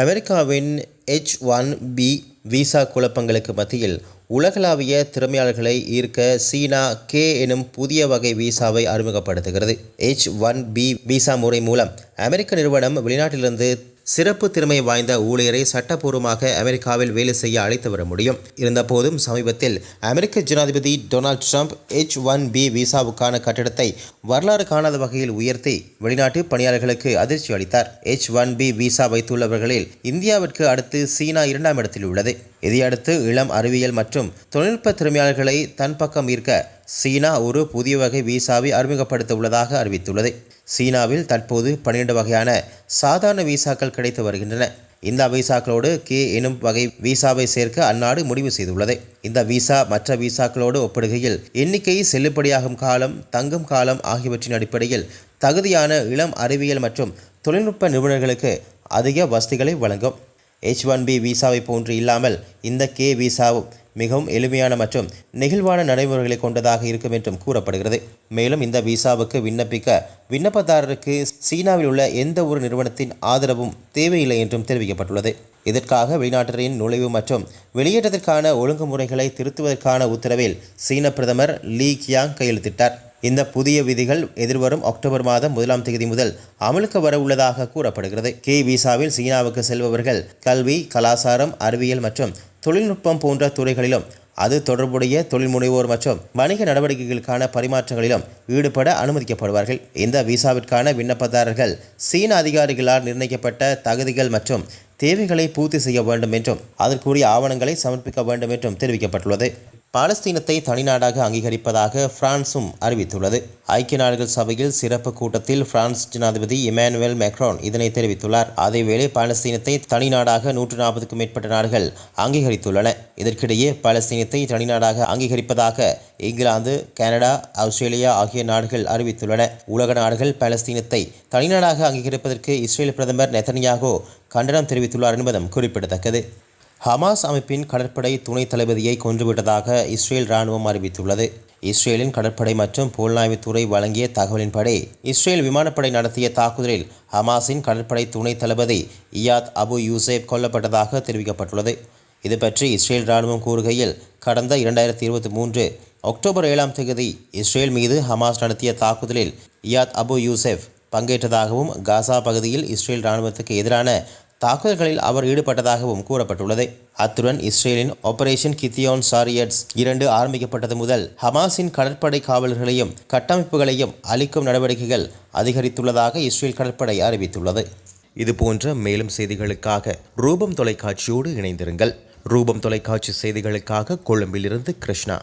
அமெரிக்காவின் H one B visa குழப்பங்களுக்கு மத்தியில் உலகளாவிய திறமையாளர்களை ஈர்க்க சீனா கே எனும் புதிய வகை விசாவை அறிமுகப்படுத்துகிறது. எச் ஒன் பி விசா முறை மூலம் அமெரிக்க நிறுவனம் வெளிநாட்டிலிருந்து சிறப்பு திறமை வாய்ந்த ஊழியரை சட்டப்பூர்வமாக அமெரிக்காவில் வேலை செய்ய அழைத்து வர முடியும். இருந்தபோதும் சமீபத்தில் அமெரிக்க ஜனாதிபதி Donald Trump H one B விசாவுக்கான கட்டடத்தை வரலாறு காணாத வகையில் உயர்த்தி வெளிநாட்டு பணியாளர்களுக்கு அதிர்ச்சி அளித்தார். எச் ஒன் பி விசா வைத்துள்ளவர்களில் இந்தியாவிற்கு அடுத்து சீனா இரண்டாம் இடத்தில் உள்ளது. இதையடுத்து இளம் அறிவியல் மற்றும் தொழில்நுட்ப திறமையாளர்களை தன் பக்கம் ஈர்க்க சீனா ஒரு புதிய வகை விசாவை அறிமுகப்படுத்த உள்ளதாக அறிவித்துள்ளது. சீனாவில் தற்போது பன்னிரண்டு வகையான சாதாரண விசாக்கள் கிடைத்து வருகின்றன. இந்த விசாக்களோடு கே எனும் வகை விசாவை சேர்க்க அந்நாடு முடிவு செய்துள்ளது. இந்த விசா மற்ற விசாக்களோடு ஒப்பிடுகையில் எண்ணிக்கை செல்லுபடியாகும் காலம் தங்கும் காலம் ஆகியவற்றின் அடிப்படையில் தகுதியான இளம் அறிவியல் மற்றும் தொழில்நுட்ப நிபுணர்களுக்கு அதிக வசதிகளை வழங்கும். எச் ஒன் பி விசாவை போன்று இல்லாமல் இந்த கே விசாவும் மிகவும் எளிமையான மற்றும் நெகிழ்வான நடைமுறைகளை கொண்டதாக இருக்கும் என்றும் கூறப்படுகிறது. மேலும் இந்த விசாவுக்கு விண்ணப்பிக்க விண்ணப்பதாரருக்கு சீனாவில் உள்ள எந்த ஒரு நிறுவனத்தின் ஆதரவும் தேவையில்லை என்றும் தெரிவிக்கப்பட்டுள்ளது. இதற்காக வெளிநாட்டினரின் நுழைவு மற்றும் வெளியேற்றத்திற்கான ஒழுங்குமுறைகளை திருத்துவதற்கான உத்தரவில் சீன பிரதமர் லீ கியாங் கையெழுத்திட்டார். இந்த புதிய விதிகள் எதிர்வரும் அக்டோபர் மாதம் முதலாம் தேதி முதல் அமலுக்கு வர உள்ளதாக கூறப்படுகிறது. கே விசாவில் சீனாவுக்கு செல்பவர்கள் கல்வி கலாசாரம் அறிவியல் மற்றும் தொழில்நுட்பம் போன்ற துறைகளிலும் அது தொடர்புடைய தொழில் முனைவோர் மற்றும் வணிக நடவடிக்கைகளுக்கான பரிமாற்றங்களிலும் ஈடுபட அனுமதிக்கப்படுவார்கள். இந்த விசாவிற்கான விண்ணப்பதாரர்கள் சீன அதிகாரிகளால் நிர்ணயிக்கப்பட்ட தகுதிகள் மற்றும் தேவைகளை பூர்த்தி செய்ய வேண்டும் என்றும் அதற்குரிய ஆவணங்களை சமர்ப்பிக்க வேண்டும் என்றும் தெரிவிக்கப்பட்டுள்ளது. பாலஸ்தீனத்தை தனிநாடாக அங்கீகரிப்பதாக பிரான்சும் அறிவித்துள்ளது. ஐக்கிய நாடுகள் சபையில் சிறப்பு கூட்டத்தில் பிரான்ஸ் ஜனாதிபதி இமானுவேல் மேக்ரான் இதனை தெரிவித்துள்ளார். அதேவேளை பாலஸ்தீனத்தை தனிநாடாக நூற்று நாற்பதுக்கும் மேற்பட்ட நாடுகள் அங்கீகரித்துள்ளன. இதற்கிடையே பாலஸ்தீனத்தை தனிநாடாக அங்கீகரிப்பதாக இங்கிலாந்து கனடா ஆஸ்திரேலியா ஆகிய நாடுகள் அறிவித்துள்ளன. உலக நாடுகள் பாலஸ்தீனத்தை தனிநாடாக அங்கீகரிப்பதற்கு இஸ்ரேல் பிரதமர் நெத்தன்யாகோ கண்டனம் தெரிவித்துள்ளார் என்பதும் குறிப்பிடத்தக்கது. ஹமாஸ் அமைப்பின் கடற்படை துணை தளபதியை கொன்றுவிட்டதாக இஸ்ரேல் இராணுவம் அறிவித்துள்ளது. இஸ்ரேலின் கடற்படை மற்றும் புலனாய்வுத்துறை வழங்கிய தகவலின்படி இஸ்ரேல் விமானப்படை நடத்திய தாக்குதலில் ஹமாஸின் கடற்படை துணை தளபதி இயாத் அபு யூசேப் கொல்லப்பட்டதாக தெரிவிக்கப்பட்டுள்ளது. இது பற்றி இஸ்ரேல் இராணுவம் கூறுகையில் கடந்த இரண்டாயிரத்தி இருபத்தி மூன்று அக்டோபர் ஏழாம் தேதி இஸ்ரேல் மீது ஹமாஸ் நடத்திய தாக்குதலில் இயாத் அபு யூசேப் பங்கேற்றதாகவும் காசா பகுதியில் இஸ்ரேல் இராணுவத்துக்கு எதிரான தாக்குதல்களில் அவர் ஈடுபட்டதாகவும் கூறப்பட்டுள்ளது. அத்துடன் இஸ்ரேலின் ஆபரேஷன் கித்தியோன் சாரியட்ஸ் இரண்டு ஆரம்பிக்கப்பட்டது முதல் ஹமாஸின் கடற்படை காவலர்களையும் கட்டமைப்புகளையும் அளிக்கும் நடவடிக்கைகள் அதிகரித்துள்ளதாக இஸ்ரேல் கடற்படை அறிவித்துள்ளது. இதுபோன்ற மேலும் செய்திகளுக்காக ரூபம் தொலைக்காட்சியோடு இணைந்திருங்கள். ரூபம் தொலைக்காட்சி செய்திகளுக்காக கொழும்பிலிருந்து கிருஷ்ணா.